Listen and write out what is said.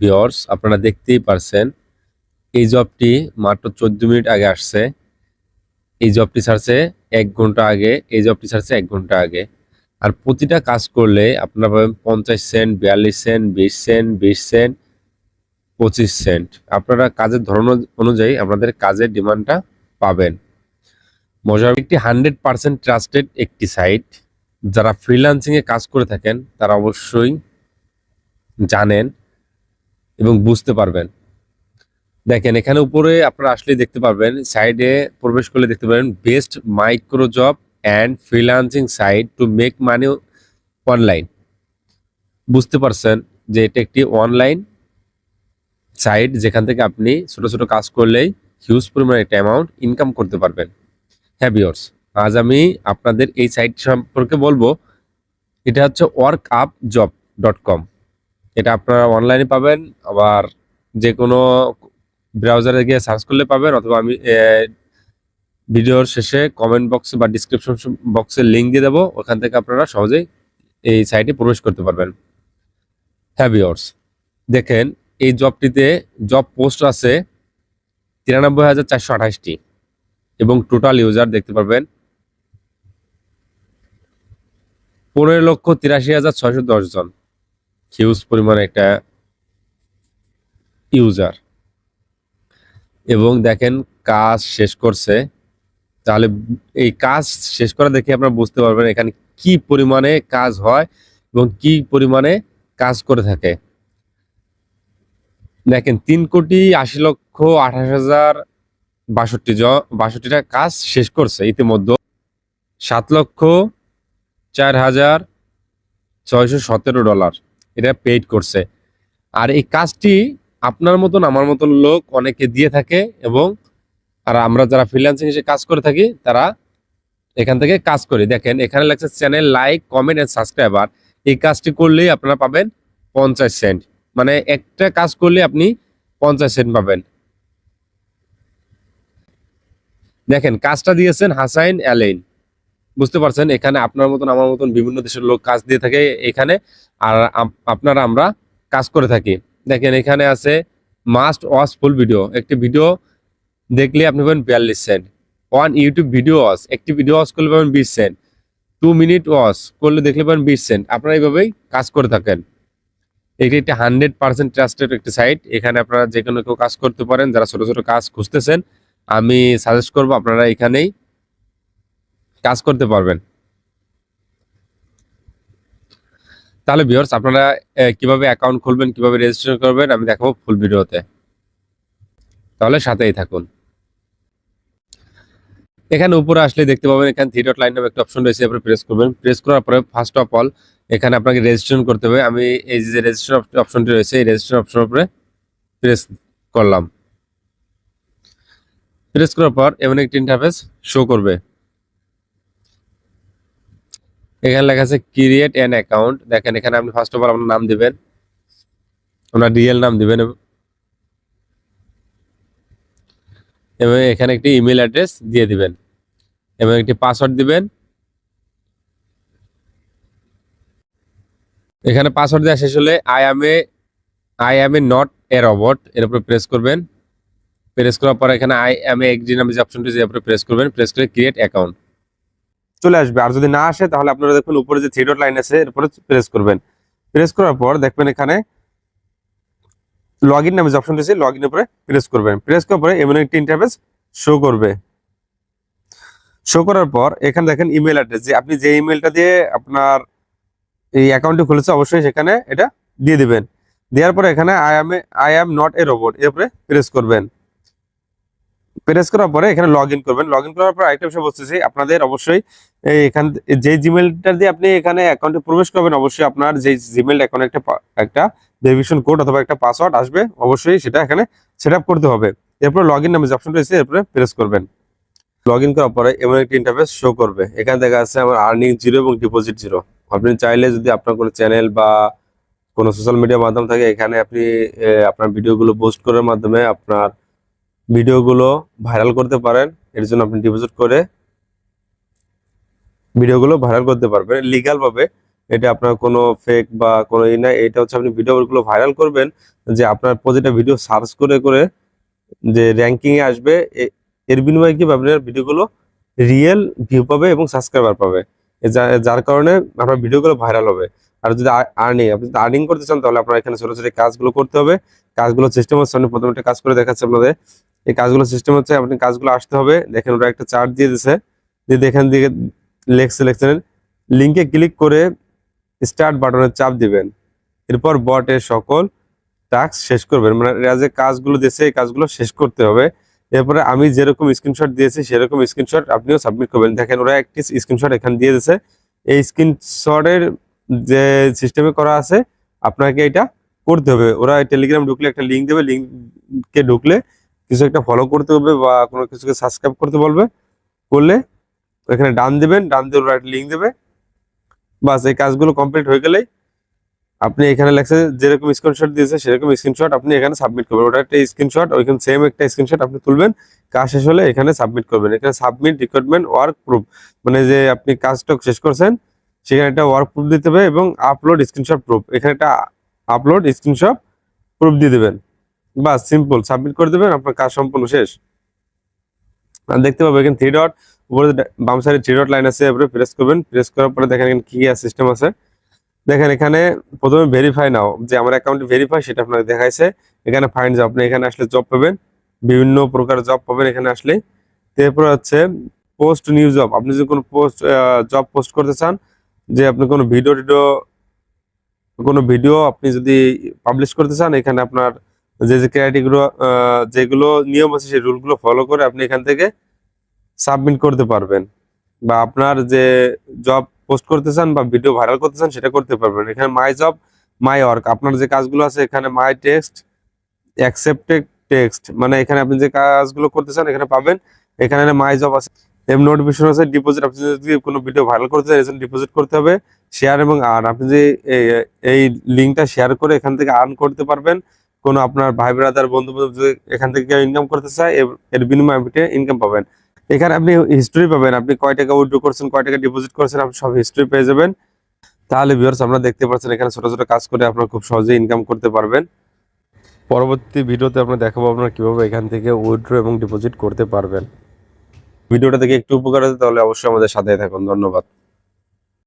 Viewers আপনারা দেখতেই পারছেন, এই জবটি মাত্র চোদ্দ মিনিট আগে আসছে। এই জবটি ছাড়ছে এক ঘণ্টা আগে, এই জবটি ছাড়ছে এক ঘণ্টা আগে। আর প্রতিটা কাজ করলে আপনারা পাবেন পঞ্চাশ সেন্ট বিয়াল্লিশ সেন্ট বিশ সেন্ট বিশ সেন্ট পঁচিশ সেন্ট আপনারা কাজের ধরন অনুযায়ী আপনাদের কাজের ডিমান্ডটা পাবেন। মজার একটি হান্ড্রেড পার্সেন্ট ট্রাস্টেড একটি সাইট যারা ফ্রিল্যান্সিং এ কাজ করে থাকেন, তারা অবশ্যই জানেন এবং বুঝতে পারবেন। দেখেন, এখানে উপরে আপনারা আসলেই দেখতে পারবেন সাইডে প্রবেশ করলে দেখতে পাবেন best micro job and freelancing site to make money online বুঝতে পারছেন যে এটা একটি অনলাইন সাইট যেখান থেকে আপনি ছোট ছোট কাজ করলেই হিউজ পরিমাণে একটা অ্যামাউন্ট ইনকাম করতে পারবেন। হ্যাঁ বিয়র্স আজ আমি আপনাদের এই সাইট সম্পর্কে বলব। এটা হচ্ছে work up job dot com এটা আপনারা অনলাইনে পাবেন, আবার যে কোনো ব্রাউজারে গিয়ে সার্চ করলে পাবেন, অথবা আমি ভিডিওর শেষে কমেন্ট বক্সে বা ডিসক্রিপশন বক্সে লিঙ্ক দিয়ে দেবো, ওখান থেকে আপনারা সহজেই এই সাইটে প্রবেশ করতে পারবেন। হ্যাঁ বিয়র্স দেখেন এই জবটিতে জব পোস্ট আছে তিরানব্বই হাজার চারশো আঠাশটি এবং টোটাল ইউজার দেখতে পারবেন পনেরো লক্ষ তিরাশি হাজার ছয়শো দশ জন। হিউজ পরিমাণে একটা ইউজার এবং দেখেন কাজ শেষ করছে, তাহলে এই কাজ শেষ করা দেখে আপনারা বুঝতে পারবেন এখানে কি পরিমাণে কাজ হয় এবং কি পরিমাণে কাজ করে থাকে। দেখেন তিন কোটি আশি লক্ষ আঠাশ হাজার বাষট্টি জন, বাষট্টিটা কাজ শেষ করছে ইতিমধ্যে। সাত লক্ষ চার হাজার ছয়শো সতেরো ডলার। এটা পেইড করছে। আর এই কাজটি আপনার মতন, আমার মতন লোক অনেকে দিয়ে থাকে এবং আর আমরা যারা ফ্রিল্যান্সিং হিসেবে কাজ করে থাকি, তারা এখান থেকে কাজ করি। দেখেন, এখানে লাগছে channel like comment and subscriber এই কাজটি করলেই আপনারা পাবেন পঞ্চাশ সেন্ট মানে একটা কাজ করলে আপনি পঞ্চাশ সেন্ট পাবেন। দেখেন, কাজটা দিয়েছেন হাসাইন, অ্যালেইন। বুঝতে পারছেন? এখানে আপনার মতন, আমার মতন বিভিন্ন দেশের লোক কাজ দিয়ে থাকে এখানে। আর আপ- আপনারা আমরা কাজ করে থাকি। দেখেন, এখানে আছে মাস্ট ওয়াচ ফুল ভিডিও একটি ভিডিও দেখলে আপনি পাবেন বিয়াল্লিশ cent one YouTube video watch একটি ভিডিও ওয়াচ করলে পাবেন বিশ সেন্ট টু মিনিট ওয়াচ করলে দেখলে পাবেন বিশ সেন্ট আপনারা এইভাবেই কাজ করে থাকেন। এটি একটি হান্ড্রেড পার্সেন্ট ট্রাস্টেড একটি সাইট এখানে আপনারা যে কোনো কেউ কাজ করতে পারেন। যারা ছোট ছোট কাজ খুঁজতেছেন, আমি সাজেস্ট করব আপনারা এখানেই কাজ করতে পারবেন। তাহলে ভিউয়ার্স আপনারা কীভাবে অ্যাকাউন্ট খুলবেন, কীভাবে রেজিস্ট্রেশন করবেন, আমি দেখাবো ফুল ভিডিওতে তাহলে সাথেই থাকুন। এখানে উপরে আসলে দেখতে পাবেন, এখানে থ্রি ডট লাইন নামে একটা অপশন রয়েছে আপনি প্রেস করবেন। প্রেস করার পরে ফার্স্ট অফ অল এখানে আপনাকে রেজিস্ট্রেশন করতে হবে। আমি এই যে রেজিস্ট্রেশন অপশনটি রয়েছে, এই রেজিস্ট্রেশন অপশনের উপরে প্রেস করলাম। প্রেস করার পর, এমন একটি ইন্টারফেস শো করবে। এখানে লেখা আছে ক্রিয়েট অ্যান অ্যাকাউন্ট দেখেন, এখানে আপনি ফার্স্ট অফ অল আপনার নাম দিবেন। আপনার রিয়েল নাম দিবেন এবং- এখানে একটি ইমেল অ্যাড্রেস দিয়ে দিবেন। এবং একটি পাসওয়ার্ড দিবেন। এখানে পাসওয়ার্ড দেওয়া শেষ হলে I am a I am a not a robot এর উপরে প্রেস করবেন। প্রেস করার পর এখানে আই এম এ এক্সডি নামে যে অপশনটি যে উপরে প্রেস করবেন। প্রেস করে ক্রিয়েট অ্যাকাউন্ট চলে আসবে। আর যদি না আসে, তাহলে আপনারা দেখবেন উপরে যে থ্রি ডট লাইন আছে এর উপরে প্রেস করবেন। প্রেস করার পর দেখবেন এখানে লগ ইন নামে যে অপশন রয়েছে লগ ইন উপরে প্রেস করবেন। প্রেস করার পরে এমন একটি ইন্টারফেস শো করবে। শো করার পর এখানে দেখেন ইমেল অ্যাড্রেস যে আপনি যে ইমেলটা দিয়ে আপনার এই অ্যাকাউন্টটি খুলেছে, অবশ্যই সেখানে এটা দিয়ে দিবেন। দেওয়ার পরে এখানে I am I am not a robot এর উপরে প্রেস করবেন। প্রেস করার পরে এখানে লগ ইন করবেন। লগ ইন করার পর আরেকটা বিষয় বলতেছি, আপনাদের অবশ্যই এখান, যে জিমেলটা দিয়ে আপনি এখানে অ্যাকাউন্টে প্রবেশ করবেন, অবশ্যই আপনার যে জিমেল অ্যাকাউন্টে একটা একটা ভেরিফিকেশন কোড অথবা একটা পাসওয়ার্ড আসবে, অবশ্যই সেটা এখানে সেট করতে হবে। এরপর লগ ইন নামে যে অপশন রয়েছে, এরপরে প্রেস করবেন। লগ ইন করার পরে এমন একটি ইন্টারফেস শো করবে। এখানে দেখা যাচ্ছে আমার আর্নিং জিরো এবং ডিপোজিট জিরো আপনি চাইলে যদি আপনার কোনো চ্যানেল বা কোনো সোশ্যাল মিডিয়ার মাধ্যম থাকে এখানে আপনি আপনার ভিডিওগুলো পোস্ট করার মাধ্যমে আপনার ভিডিওগুলো ভাইরাল করতে পারেন, এর জন্য আপনি ডিপোজিট করে ভিডিওগুলো ভাইরাল করতে পারবেন। লিগাল ভাবে এটা আপনার কোনো ফেক বা কোনো ই না, এটা হচ্ছে আপনি ভিডিওগুলো ভাইরাল করবেন, যে আপনার প্রতিটা ভিডিও সার্চ করে করে যে র্যাঙ্কিং এ আসবে এর বিনিময়ে কি আপনার ভিডিওগুলো রিয়েল ভিউ পাবে এবং সাবস্ক্রাইবার পাবে। যার কারণে আপনার ভিডিওগুলো ভাইরাল হবে। আর যদি আর্নিং আপনি যদি আর্নিং করতে চান, তাহলে আপনার এখানে ছোট ছোট কাজগুলো করতে হবে। কাজগুলো সিস্টেম হচ্ছে আমি প্রথমে একটা কাজ করে দেখাচ্ছে আপনাদের। এই কাজগুলো সিস্টেম হচ্ছে, আপনি কাজগুলো আসতে হবে। দেখেন ওরা একটা চার্ট দিয়ে দিছে। দিয়ে দেখেন দিকে লেখ সিলেকশনের লিঙ্কে ক্লিক করে স্টার্ট বাটনে চাপ দিবেন। এরপর বটের সকল টাস্ক শেষ করবেন। মানে এরা যে কাজগুলো দিয়েছে, এই কাজগুলো শেষ করতে হবে। এরপরে আমি যেরকম স্ক্রিনশট দিয়েছি, সেরকম স্ক্রিনশট আপনিও সাবমিট করবেন। দেখেন ওরা একটি স্ক্রিনশট এখানে দিয়ে দিয়েছে এই স্ক্রিনশটের যে সিস্টেমে করা আছে, আপনাকে এটা করতে হবে। ওরা টেলিগ্রাম ঢুকলে একটা লিঙ্ক দেবে। লিঙ্কে ঢুকলে কিছু একটা ফলো করতে হবে বা কোনো কিছুকে সাবস্ক্রাইব করতে বলবে, করলে এখানে ডান দেবেন, ডান দিয়ে একটা লিঙ্ক দেবে। বাস এই কাজগুলো কমপ্লিট হয়ে গেলেই আপনি এখানে লেখছে যেরকম স্ক্রিনশট দিয়েছে সেরকম স্ক্রিনশট আপনি এখানে সাবমিট করবেন। ওটা একটা স্ক্রিনশট ওইখানে সেম একটা স্ক্রিনশট আপনি তুলবেন। কাজ শেষ হলে এখানে সাবমিট করবেন। এখানে সাবমিট রিক্রুটমেন্ট ওয়ার্ক প্রুফ মানে যে আপনি কাজটা শেষ করছেন, সেখানে একটা ওয়ার্ক প্রুফ দিতে হবে এবং আপলোড স্ক্রিনশট প্রুফ এখানে একটা আপলোড স্ক্রিনশট প্রুফ দিয়ে দেবেন। বাস সিম্পল সাবমিট করে দেবেন, আপনার কাজ সম্পূর্ণ শেষ। আর দেখতে পাবেন এখানে থ্রি ডট উপরে বাম সাইডে থ্রি ডট লাইন আছে এরপরে প্রেস করবেন। প্রেস করার পরে দেখেন এখানে কি সিস্টেম আছে দেখেন এখানে প্রথমে ভেরিফাই নাও, যে আমার অ্যাকাউন্টে ভেরিফাই সেটা আপনাকে দেখাইছে। এখানে ফাইন্ড জব আপনি এখানে আসলে জব পাবেন। বিভিন্ন প্রকার জব পাবেন এখানে আসলে। তারপর হচ্ছে পোস্ট নিউ জব আপনি যদি কোনো পোস্ট জব পোস্ট করতে চান, যে আপনি কোনো ভিডিও টিডিও কোনো ভিডিও আপনি যদি পাবলিশ করতে চান, এখানে আপনার যে যে ক্রাইটেরিয়াগুলো যেগুলো নিয়ম আছে সেই রুলগুলো ফলো করে আপনি এখান থেকে সাবমিট করতে পারবেন। বা আপনার যে জব পোস্ট করতে চান বা ভিডিও ভাইরাল করতে চান সেটা করতে পারবেন। এখানে মাই জব মাই ওয়ার্ক আপনার যে কাজগুলো আছে এখানে মাই টেক্সট অ্যাকসেপ্টেড টেক্সট মানে এখানে আপনি যে কাজগুলো করতে চান এখানে পাবেন। এখানে মাই জব আছে। এম নোটিফিকেশন আছে ডিপোজিট আপনি যদি কোনো ভিডিও ভাইরাল করতে চান এখানে ডিপোজিট করতে হবে। শেয়ার এবং আর্ন আপনি যে এই লিঙ্কটা শেয়ার করে এখান থেকে আর্ন করতে পারবেন। কোনো আপনার ভাই ব্রাদার বন্ধু বান্ধব যদি এখান থেকে ইনকাম করতে চায়, এর- বিনিময়ে আপনি ইনকাম পাবেন। এখানে আপনি হিস্ট্রি পাবেন, আপনি কয় টাকা উইথড্র করছেন, কয় টাকা ডিপোজিট করছেন, আপনি সব হিস্ট্রি পেয়ে যাবেন। তাহলে ভিউয়ার্স আপনারা দেখতে পাচ্ছেন এখানে ছোট ছোট কাজ করে আপনারা খুব সহজেই ইনকাম করতে পারবেন। পরবর্তী ভিডিওতে আমরা দেখাবো আপনারা কীভাবে এখান থেকে উইথড্র এবং ডিপোজিট করতে পারবেন। ভিডিওটা দেখে একটু উপকার হতে তাহলে অবশ্যই আমাদের সাথে থাকুন। ধন্যবাদ।